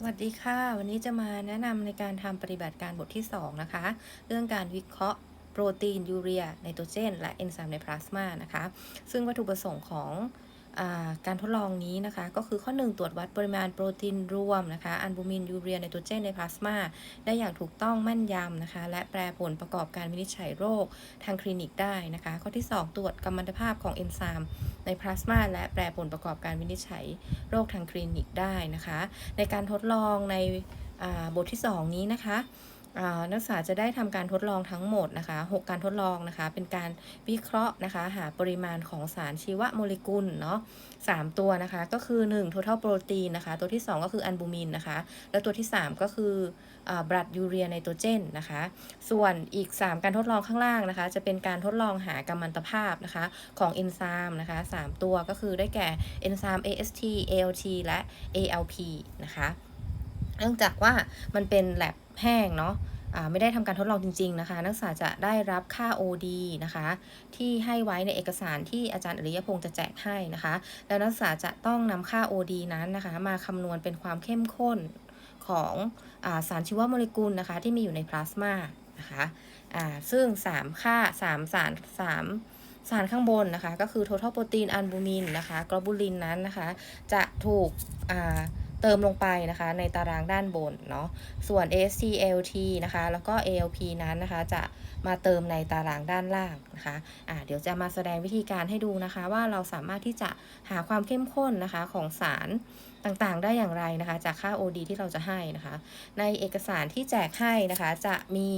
สวัสดีค่ะ วันนี้จะมาแนะนำในการทำปฏิบัติการบทที่ 2 นะคะ เรื่องการวิเคราะห์โปรตีนยูเรียไนโตรเจน และเอนไซม์ในพลาสมานะคะ ซึ่งวัตถุประสงค์ของ การทดลองนี้นะคะ ก็คือข้อ 1 ตรวจวัดปริมาณโปรตีนรวมนะคะอัลบูมินยูเรียไนโตรเจนในพลาสมาได้อย่างถูกต้องแม่นยำนะคะ และแปรผลประกอบการวินิจฉัยโรคทางคลินิกได้นะคะ ข้อที่ 2 ตรวจกัมมันตภาพของเอนไซม์ในพลาสมาและแปรผลประกอบการวินิจฉัยโรคทางคลินิกได้นะคะ ในการทดลองในบทที่ 2 นี้นะคะ นักศึกษาจะได้ทำการทดลองทั้งหมดนะคะ 6 การทดลองนะคะ เป็นการวิเคราะห์นะคะ หาปริมาณของสารชีวโมเลกุลเนาะ3ตัวนะคะ ก็คือ 1 total protein นะคะ ตัวที่ 2 ก็คืออัลบูมินนะคะ และตัวที่ 3 ก็คือบลัดยูเรียไนโตรเจนนะคะ ส่วนอีก 3 การทดลองข้างล่างนะคะ จะเป็นการทดลองหากัมมันตภาพนะคะ ของเอนไซม์นะคะ 3 ตัวก็คือได้แก่เอนไซม์ AST ALT และ ALP นะคะ เนื่องจากว่ามันเป็นแลบ แห้งเนาะอ่าไม่ได้ทำการทดลองจริง ๆนะคะ นักศึกษาจะได้รับค่า OD นะคะ ที่ให้ไว้ในเอกสารที่อาจารย์อริยพงศ์จะแจกให้นะคะ แล้วนักศึกษาจะต้องนำค่า OD นั้นนะคะ มาคำนวณเป็นความเข้มข้นของอาสารชีวโมเลกุลนะคะ ที่มีอยู่ในพลาสมานะคะอ่าซึ่ง 3 ค่า 3 สาร 3 สารข้างบนนะคะ ก็คือ total protein albumin นะคะ globulin นั้นนะคะ จะถูกอ่า เติมลงไปนะคะในตารางด้านบนเนาะ ส่วน AST ALT นะคะ แล้วก็ ALP นั้นนะคะจะมาเติมในตารางด้านล่างนะคะอ่าเดี๋ยวจะมาแสดงวิธีการให้ดูนะคะ ว่าเราสามารถที่จะหาความเข้มข้นนะคะของสารต่างๆ ได้อย่างไรนะคะ จากค่า OD ที่เราจะให้นะคะ ในเอกสารที่แจกให้นะคะจะมี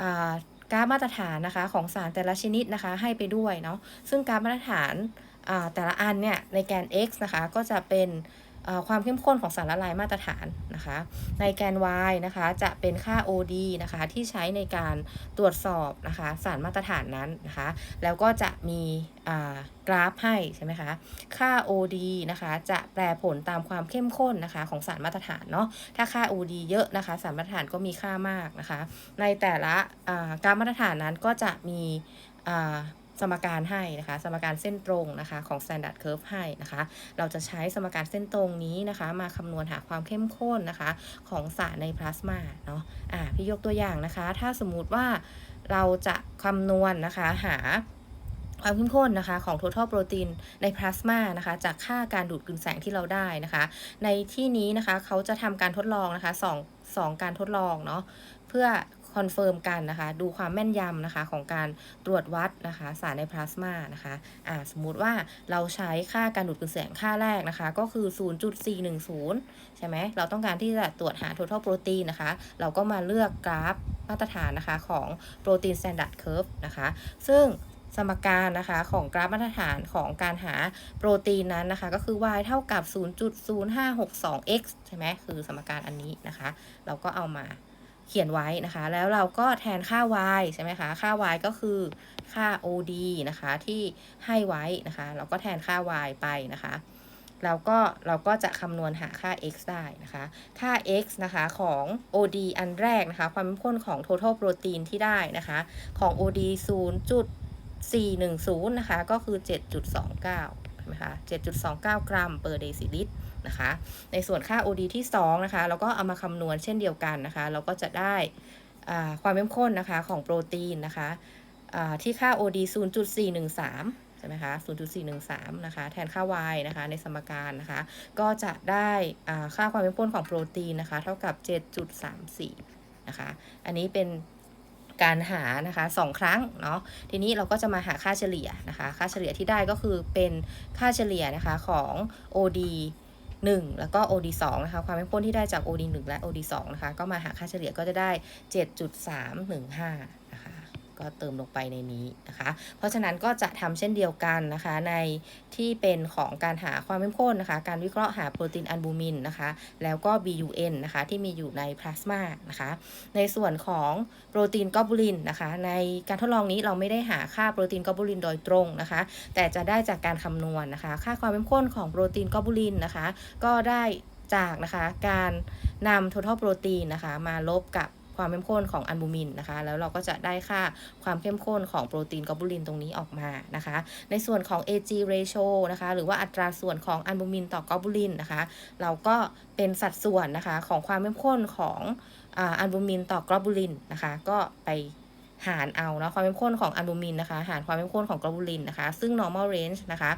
อ่ากาฟมาตรฐานนะคะของสารแต่ละชนิดนะคะให้ไปด้วยเนาะ ซึ่งกาฟมาตรฐานอ่าแต่ละอันเนี่ยในแกน x นะคะก็จะเป็น ความเข้มข้นของสารละลายมาตรฐานนะคะ ในแกน y นะคะจะเป็นค่า OD นะคะที่ใช้ในการตรวจสอบนะคะสารมาตรฐานนั้นนะคะ แล้วก็จะมีกราฟให้ใช่ไหมคะ ค่า OD นะคะจะแปรผลตามความเข้มข้นนะคะของสารมาตรฐานเนาะ ถ้าค่า OD เยอะนะคะ สารมาตรฐานก็มีค่ามากนะคะ ในแต่ละอ่ากราฟมาตรฐานนั้นก็จะมีอ สมการให้นะคะ สมการเส้นตรงนะคะของ standard curve ให้นะคะ เราจะใช้สมการเส้นตรงนี้นะคะ มาคำนวณหาความเข้มข้นนะคะ ของสารในพลาสมาเนาะอ่าพี่ยกตัวอย่างนะคะ ถ้าสมมติว่าเราจะคำนวณนะคะหาความเข้มข้นนะคะของ total protein ในพลาสมานะคะ จากค่าการดูดกลืนแสงที่เราได้นะคะ ในที่นี้นะคะเขาจะทำการทดลองนะคะสองสองการทดลองเนาะเพื่อ คอนเฟิร์มกันนะคะ ดูความแม่นยำนะคะของการตรวจวัดนะคะ สารในพลาสมานะคะอ่าสมมุติว่าเราใช้ค่าการดูดกลืนแสงค่าแรกนะคะ ก็คือ 0.410 ใช่ไหมเราต้องการที่จะตรวจหา total protein นะคะ เราก็มาเลือกกราฟมาตรฐานนะคะของ protein standard curve นะคะ ซึ่งสมการนะคะของกราฟมาตรฐานของการหาโปรตีนนั้นนะคะ ก็คือ y เท่ากับ 0.0562x ใช่ไหมคือสมการอันนี้นะคะ เราก็เอามา เขียนไว้นะคะ แล้วเราก็แทนค่า y ใช่ไหมคะ ค่า y ก็คือค่า od นะคะที่ให้ไว้นะคะ เราก็แทนค่า y ไปนะคะแล้วก็เราก็จะคำนวณหาค่า x ได้นะคะ ค่า x นะคะของ OD อันแรกนะคะ ความเข้มข้นของ total protein ที่ได้นะคะ ของ OD 0.410 นะคะ ก็คือ 7.29 ใช่ไหมคะ7.29 กรัม per deciliter นะคะ ในส่วนค่า OD ที่ 2 นะคะ เราก็เอามาคำนวณเช่นเดียวกันนะคะ เราก็จะได้ความเข้มข้นนะคะของโปรตีนนะคะอ่าที่ค่า OD 0.413 ใช่ไหมคะ 0.413 นะคะ แทนค่า y นะคะ ในสมการนะคะ ก็จะได้ค่าความเข้มข้นของโปรตีนนะคะ เท่ากับ 7.34 นะคะ อันนี้เป็น การหานะคะสองครั้งเนาะทีนี้เราก็จะมาหาค่าเฉลี่ยนะคะ ค่าเฉลี่ยที่ได้ก็คือเป็นค่าเฉลี่ยนะคะของ OD 1 แล้วก็ OD 2นะคะ ความเข้มข้นที่ได้จาก OD 1 และ OD 2นะคะ ก็มาหาค่าเฉลี่ยก็จะได้ 7.315นะคะ ก็เติมลงไปในนี้นะคะ เพราะฉะนั้นก็จะทำเช่นเดียวกันนะคะในที่เป็นของการหาความเข้มข้นนะคะ การวิเคราะห์หาโปรตีนอัลบูมินนะคะ แล้วก็ BUN นะคะที่มีอยู่ในพลาสมานะคะ ในส่วนของโปรตีนกอบูลินนะคะ ในการทดลองนี้เราไม่ได้หาค่าโปรตีนกอบูลินโดยตรงนะคะ แต่จะได้จากการคำนวณนะคะ ค่าความเข้มข้นของโปรตีนกอบูลินนะคะ ก็ได้จากนะคะการนำ total protein นะคะ มาลบกับ ความเข้มข้นของอัลบูมินนะคะ แล้วเราก็จะได้ค่าความเข้มข้นของโปรตีนกลบูลินตรงนี้ออกมานะคะ ในส่วนของ AG ratio นะคะ หรือว่าอัตราส่วนของอัลบูมินต่อกลบูลินนะคะ เราก็เป็นสัดส่วนนะคะของความเข้มข้นของอัลบูมินต่อกลบูลินนะคะ ก็ไปหารเอาเนาะความเข้มข้นของอัลบูมินนะคะ หารความเข้มข้นของกลบูลินนะคะ ซึ่ง normal range นะคะ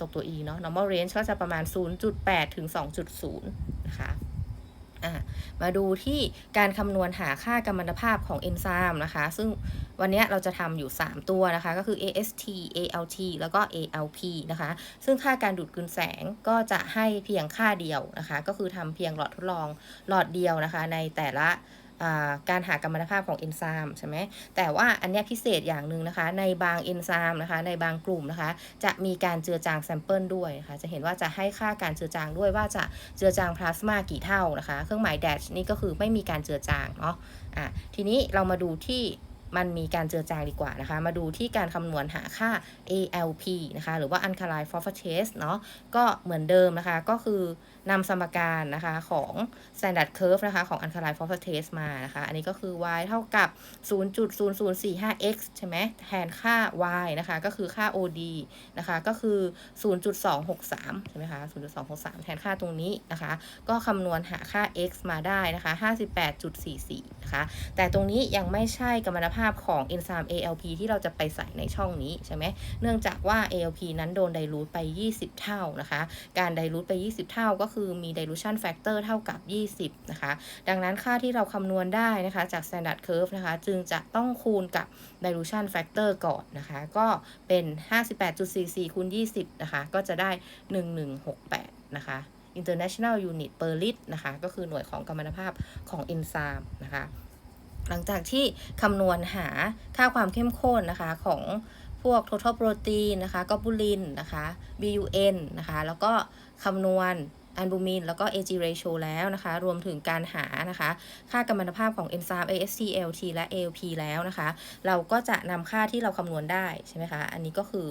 ตกตัว e เนาะ normal range ก็จะประมาณ 0.8 ถึง 2.0 นะคะ มาดูที่การคำนวณหาค่ากำมมันภาพของเอนไซม์นะคะ ซึ่งวันนี้เราจะทำอยู่ 3 ตัวนะคะ ก็คือ AST ALT แล้วก็ ALP นะคะ ซึ่งค่าการดูดกลืนแสงก็จะให้เพียงค่าเดียวนะคะ ก็คือทำเพียงหลอดทดลองหลอดเดียวนะคะ ในแต่ละ การหากัมมันตภาพของเอนไซม์ใช่ไหมแต่ว่าอันนี้พิเศษอย่างหนึ่งนะคะ ในบางเอนไซม์นะคะ ในบางกลุ่มนะคะ จะมีการเจือจางแซมเปิลด้วยนะคะ จะเห็นว่าจะให้ค่าการเจือจางด้วยว่าจะเจือจางพลาสมากี่เท่านะคะ เครื่องหมายแดชนี่ก็คือไม่มีการเจือจางเนาะอะทีนี้เรามาดูที่ มันมีการเจือจางดีกว่านะคะ มาดูที่การคำนวณหาค่า ALP นะคะ หรือว่า alkaline phosphatase เนาะก็เหมือนเดิมนะคะ ก็คือนำสมการนะคะของ standard curve นะคะ ของ alkaline phosphatase มานะคะ อันนี้ก็คือ y เท่ากับ 0.0045x ใช่ไหมแทนค่า y นะคะ ก็คือค่า OD นะคะ ก็คือ 0.263 ใช่ไหมคะ 0.263 แทนค่าตรงนี้นะคะ ก็คำนวณหาค่า x มาได้นะคะ 58.44นะคะ แต่ตรงนี้ยังไม่ใช่กัมมันภาพของเอนไซม์ ALP ที่เราจะไปใส่ในช่องนี้ใช่ไหมเนื่องจากว่า ALP นั้นโดนไดรูทไป 20 เท่านะคะ การไดรูทไป 20 เท่าก็คือมี dilution factor เท่ากับ 20 นะคะ ดังนั้นค่าที่เราคำนวณได้นะคะจาก standard curve นะคะ จึงจะต้องคูณกับ dilution factor ก่อนนะคะ ก็เป็น 58.44คูณ20 นะคะ ก็จะได้ 1168 นะคะ international unit per lit นะคะ ก็คือหน่วยของกัมมันภาพของเอนไซม์นะคะ หลังจากที่คำนวณหาค่าความเข้มข้นนะคะของพวก total protein นะคะก็บูลินนะคะ BUN นะคะ แล้วก็คำนวณอัลบูมินแล้วก็ AG ratio แล้วนะคะ รวมถึงการหานะคะ ค่ากัมมันภาพของเอนไซม์ AST ALT และ ALP แล้วนะคะ เราก็จะนำค่าที่เราคำนวณได้ใช่ไหมคะ อันนี้ก็คือ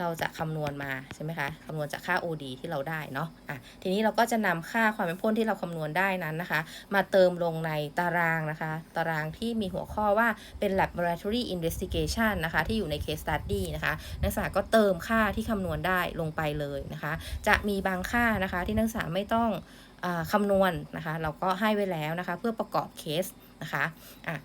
เราจะคำนวณมาใช่ไหมคะคำนวณจากค่า OD ที่เราได้เนาะอะทีนี้เราก็จะนำค่าความเป็นพ้นที่เราคำนวณได้นั้นนะคะ มาเติมลงในตารางนะคะ ตารางที่มีหัวข้อว่าเป็น laboratory investigation นะคะ ที่อยู่ใน case study นะคะนักศึกษาก็เติมค่าที่คำนวณได้ลงไปเลยนะคะ จะมีบางค่านะคะที่นักศึกษาไม่ต้องอคำนวณนะคะ เราก็ให้ไว้แล้วนะคะ เพื่อประกอบเคสนะคะอะ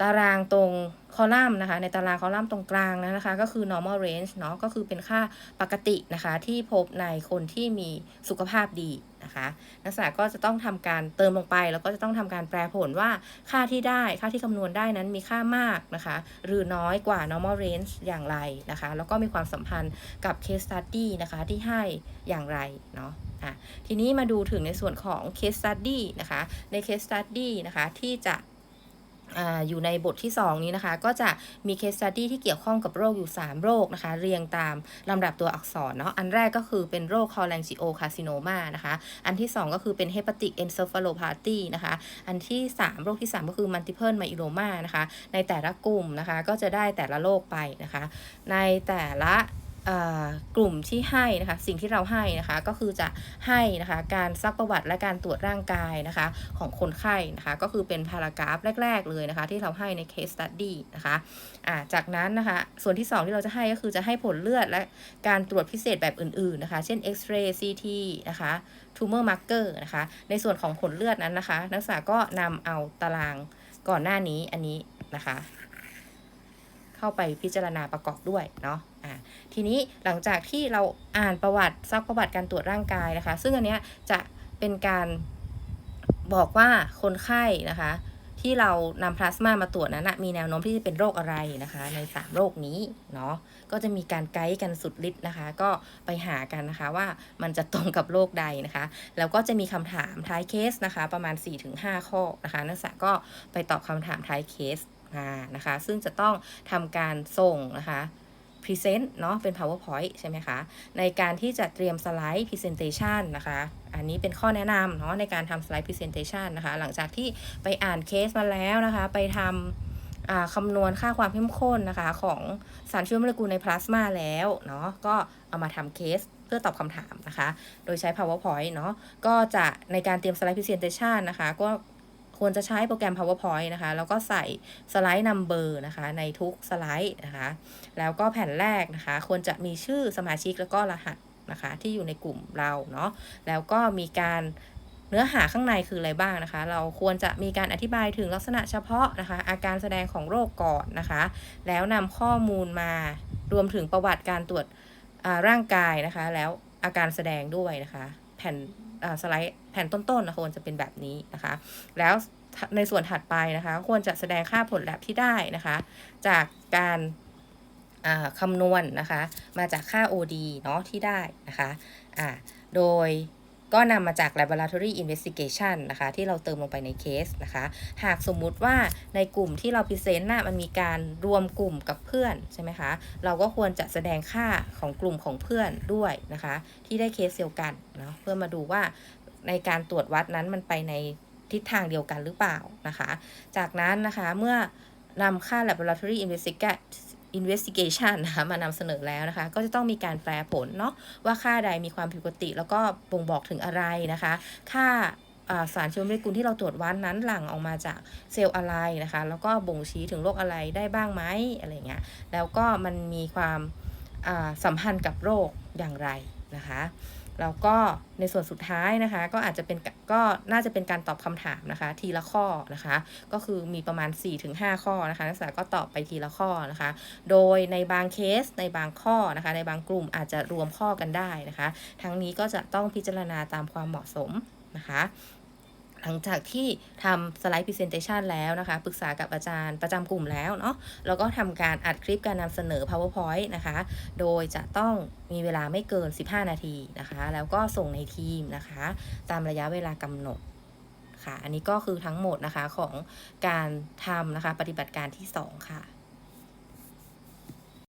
ตารางตรงคอลัมน์นะคะ ในตารางคอลัมน์ตรงกลางนะคะ ก็คือ normal range เนาะก็คือเป็นค่าปกตินะคะที่พบในคนที่มีสุขภาพดีนะคะนักศึกษาก็จะต้องทำการเติมลงไป แล้วก็จะต้องทำการแปลผลว่าค่าที่ได้ค่าที่คำนวณได้นั้นมีค่ามากนะคะ หรือน้อยกว่า normal range อย่างไรนะคะ แล้วก็มีความสัมพันธ์กับ case study นะคะที่ให้อย่างไรเนาะอะทีนี้มาดูถึงในส่วนของ case study นะคะใน case study นะคะที่จะ อยู่ในบทที่ 2 นี้นะคะ ก็จะมี case study ที่เกี่ยวข้องกับโรคอยู่ 3 โรคนะคะ เรียงตามลำดับตัวอักษรเนาะอันแรกก็คือเป็นโรค cholangiocarcinoma นะคะ อันที่ 2 ก็คือเป็น hepatic encephalopathy นะคะ อันที่ 3 โรคที่ 3 ก็คือ multiple myeloma นะคะ ในแต่ละกลุ่มนะคะ ก็จะได้แต่ละโรคไปนะคะ ในแต่ละ กลุ่มที่ให้นะคะสิ่งที่เราให้นะคะก็คือจะให้นะคะการซักประวัติและการตรวจร่างกายนะคะของคนไข้นะคะก็คือเป็นพารากราฟแรก ๆ เลยนะคะที่เราให้ใน case study นะคะะจากนั้นนะคะส่วนที่ 2 ที่เราจะให้ก็คือจะให้ผลเลือดและการตรวจพิเศษแบบอื่นๆนะคะเช่น X-ray CT นะคะ tumor marker นะคะในส่วนของผลเลือดนั้นนะคะ นักศึกษาก็นำเอาตารางก่อนหน้านี้อันนี้นะคะ เข้าไปพิจารณาประกอบด้วยเนาะอ่าทีนี้หลังจากที่เราอ่านประวัติซักประวัติการตรวจร่างกายนะคะ ซึ่งอันเนี้ยจะเป็นการบอกว่าคนไข้นะคะ ที่เรานำพลาสมามาตรวจนั้นนะมีแนวโน้มที่จะเป็นโรคอะไรนะคะ ใน 3 โรคนี้เนาะก็จะมีการไกด์กันสุดฤทธิ์นะคะ ก็ไปหากันนะคะว่ามันจะตรงกับโรคใดนะคะ แล้วก็จะมีคำถามท้ายเคสนะคะ ประมาณ 4-5 ข้อนะคะนักศึกษาก็ไปตอบคำถามท้ายเคส มานะคะ ซึ่งจะต้องทำการส่งนะคะ Present เนาะเป็น PowerPoint ใช่ไหมคะ ในการที่จะเตรียมสไลด์ Presentation นะคะ อันนี้เป็นข้อแนะนำเนาะในการทำสไลด์ Presentation นะคะ หลังจากที่ไปอ่านเคสมาแล้วนะคะ ไปทำคำนวณค่าความเข้มข้นนะคะ ของสารเชื้อโมเลกุลในพลาสมาแล้วเนาะก็เอามาทำเคสเพื่อตอบคำถามนะคะ โดยใช้ PowerPoint เนาะก็จะในการเตรียมสไลด์ Presentation นะคะ ก็ ควรจะใช้โปรแกรม PowerPoint นะคะ แล้วก็ใส่สไลด์นัมเบอร์นะคะ ในทุกสไลด์นะคะ แล้วก็แผ่นแรกนะคะ ควรจะมีชื่อสมาชิกแล้วก็รหัสนะคะ ที่อยู่ในกลุ่มเราเนาะ แล้วก็มีการเนื้อหาข้างในคืออะไรบ้างนะคะ เราควรจะมีการอธิบายถึงลักษณะเฉพาะนะคะ อาการแสดงของโรคก่อนนะคะ แล้วนำข้อมูลมารวมถึงประวัติการตรวจร่างกายนะคะ แล้วอาการแสดงด้วยนะคะ แผ่น สไลด์แผ่นต้นๆนะควรจะเป็นแบบนี้นะคะ แล้วในส่วนถัดไปนะคะควรจะแสดงค่าผลแลบที่ได้นะคะ จากการอ่าคำนวณนะคะ มาจากค่า OD เนาะที่ได้นะคะอ่าโดย ก็นำมาจาก laboratory investigation นะคะ ที่เราเติมลงไปในเคสนะคะ หากสมมุติว่าในกลุ่มที่เราพิเศษน่ะมันมีการรวมกลุ่มกับเพื่อนใช่ไหมคะ เราก็ควรจะแสดงค่าของกลุ่มของเพื่อนด้วยนะคะ ที่ได้เคสเดียวกันเนาะเพื่อมาดูว่าในการตรวจวัดนั้นมันไปในทิศทางเดียวกันหรือเปล่านะคะ จากนั้นนะคะเมื่อนำค่า laboratory investigation investigation นะคะมานำเสนอแล้วนะคะ ก็จะต้องมีการแปลผลเนาะว่าค่าใดมีความผิดปกติ แล้วก็บ่งบอกถึงอะไรนะคะ ค่าสารเชื้อโมเลกุลที่เราตรวจวัดนั้นหลั่งออกมาจากเซลล์อะไรนะคะ แล้วก็บ่งชี้ถึงโรคอะไรได้บ้างไหมอะไรเงี้ยแล้วก็มันมีความสัมพันธ์กับโรคอย่างไรนะคะแล้วก็ในส่วนสุดท้ายนะคะ ก็อาจจะเป็นก็น่าจะเป็นการตอบคำถามนะคะ ทีละข้อนะคะ ก็คือมีประมาณ 4-5 ข้อนะคะนักศึกษาก็ตอบไปทีละข้อนะคะ โดยในบางเคสในบางข้อนะคะ ในบางกลุ่มอาจจะรวมข้อกันได้นะคะ ทั้งนี้ก็จะต้องพิจารณาตามความเหมาะสมนะคะ หลังจากที่ทำสไลด์ Presentation แล้วนะคะ ปรึกษากับอาจารย์ประจำกลุ่มแล้วเนาะแล้วก็ทำการอัดคลิปการนำเสนอ PowerPoint นะคะ โดยจะต้องมีเวลาไม่เกิน 15 นาทีนะคะ แล้วก็ส่งในทีมนะคะ ตามระยะเวลากำหนดค่ะ อันนี้ก็คือทั้งหมดนะคะของการทำนะคะปฏิบัติการที่ 2 ค่ะ